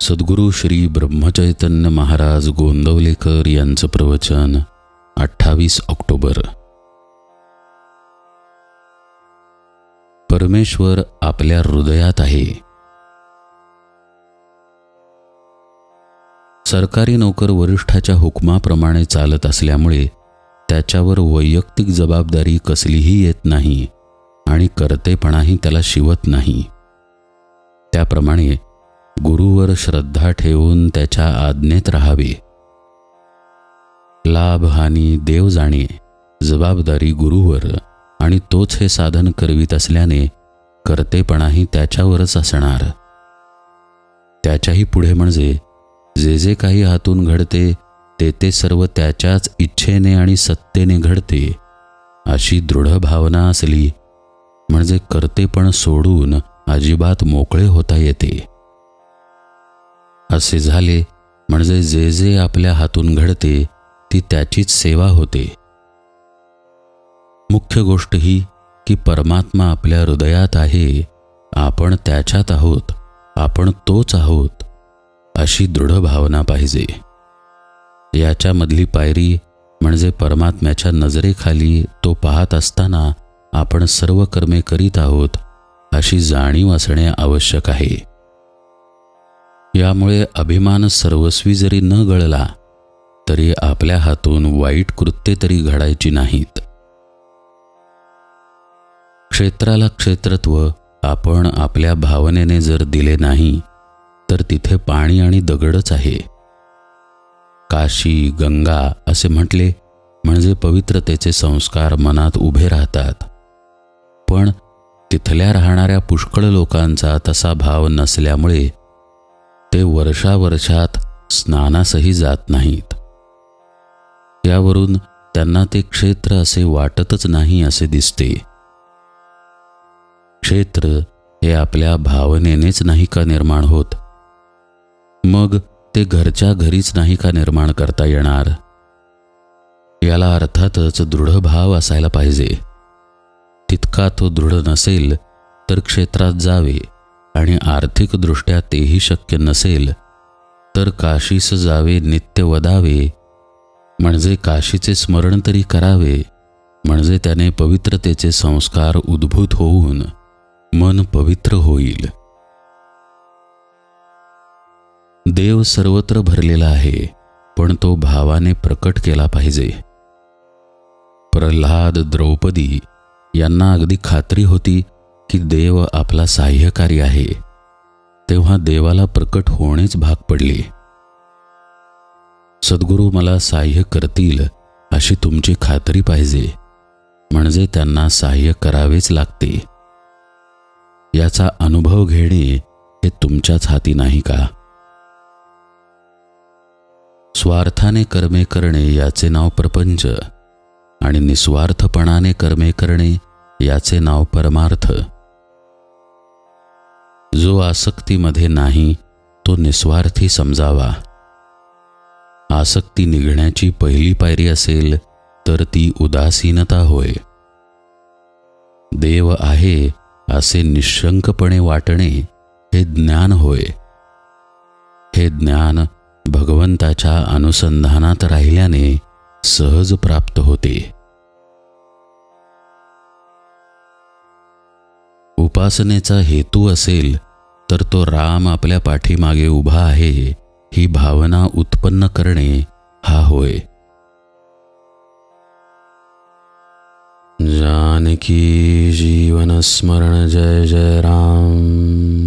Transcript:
सद्गुरू श्री ब्रह्मचैतन्य महाराज गोंदवलेकर यांचं प्रवचन अठ्ठावीस ऑक्टोबर. परमेश्वर आपल्या हृदयात आहे. सरकारी नोकर वरिष्ठाच्या हुकमाप्रमाणे चालत असल्यामुळे त्याच्यावर वैयक्तिक जबाबदारी कसलीही येत नाही आणि कर्तेपणाही त्याला शिवत नाही. त्याप्रमाणे गुरुवर श्रद्धा ठेवून त्याच्या आज्ञेत राहावे. लाभ हानी देव जाणे जबाबदारी गुरुवर आणि तोच हे साधन करवीत असल्याने कर्तेपणाही त्याच्यावरच असणार. त्याच्याही पुढे म्हणजे जे जे काही हातून घडते ते ते सर्व त्याच्याच इच्छेने आणि सत्तेने घडते अशी दृढ भावना असली म्हणजे कर्तेपण सोडून अजिबात मोकळे होता येते. असे झाले म्हणजे जे जे आपल्या हातून घडते ती त्याचीच सेवा होते. मुख्य गोष्ट ही की परमात्मा आपल्या हृदयात आहे आपण त्याच्यात आहोत आपण तोच आहोत अशी दृढ भावना पाहिजे. याच्यामधली पायरी म्हणजे परमात्म्याच्या नजरेखाली तो पाहत असताना आपण सर्व कर्मे करीत आहोत अशी जाणीव असणे आवश्यक आहे. यामुळे अभिमान सर्वस्वी जरी न गळला तरी आपल्या हातून वाईट कृत्ये तरी घडायची नाहीत. क्षेत्राला क्षेत्रत्व आपण आपल्या भावनेने जर दिले नाही तर तिथे पाणी आणि दगडच आहे. काशी गंगा असे म्हटले म्हणजे पवित्रतेचे संस्कार मनात उभे राहतात. पण तिथल्या राहणाऱ्या पुष्कळ लोकांचा तसा भाव नसल्यामुळे ते वर्षावर्षात स्नानासही जात नाहीत. त्यावरून त्यांना ते क्षेत्र असे वाटतच नाही असे दिसते. क्षेत्र हे आपल्या भावनेनेच नाही का निर्माण होत? मग ते घरच्या घरीच नाही का निर्माण करता येणार? याला अर्थातच दृढ भाव असायला पाहिजे. तितका तो दृढ नसेल तर क्षेत्रात जावे. आणि आर्थिकदृष्ट्या तेही शक्य नसेल तर काशीस जावे नित्य वदावे म्हणजे काशीचे स्मरण तरी करावे म्हणजे त्याने पवित्रतेचे संस्कार उद्भूत होऊन मन पवित्र होईल. देव सर्वत्र भरलेला आहे पण तो भावाने प्रकट केला पाहिजे. प्रल्हाद द्रौपदी यांना अगदी खात्री होती की देव आपला साह्यकारी आहे. तेव्हा देवाला प्रकट होणेच भाग पडले. सद्गुरू मला साह्य करतील अशी तुमची खात्री पाहिजे. म्हणजे त्यांना साह्य करावेच लागते. याचा अनुभव घेणे हे तुमच्याच हाती नाही का? स्वार्थाने कर्मे करणे याचे नाव प्रपंच आणि निस्वार्थपणाने कर्मे करणे याचे नाव परमार्थ. जो आसक्तीमध्ये नाही तो निस्वार्थी समजावा. आसक्ती निघण्याची पहिली पायरी असेल तर ती उदासीनता होय. देव आहे असे निशंकपणे वाटणे हे ज्ञान होय. हे ज्ञान भगवंताच्या अनुसंधानात राहिल्याने सहज प्राप्त होते. उपासनेचा हेतू असेल तर तो राम आपल्या पाठीमागे उभा आहे ही भावना उत्पन्न करणे हा होय. जानकी जीवन स्मरण जय जय राम.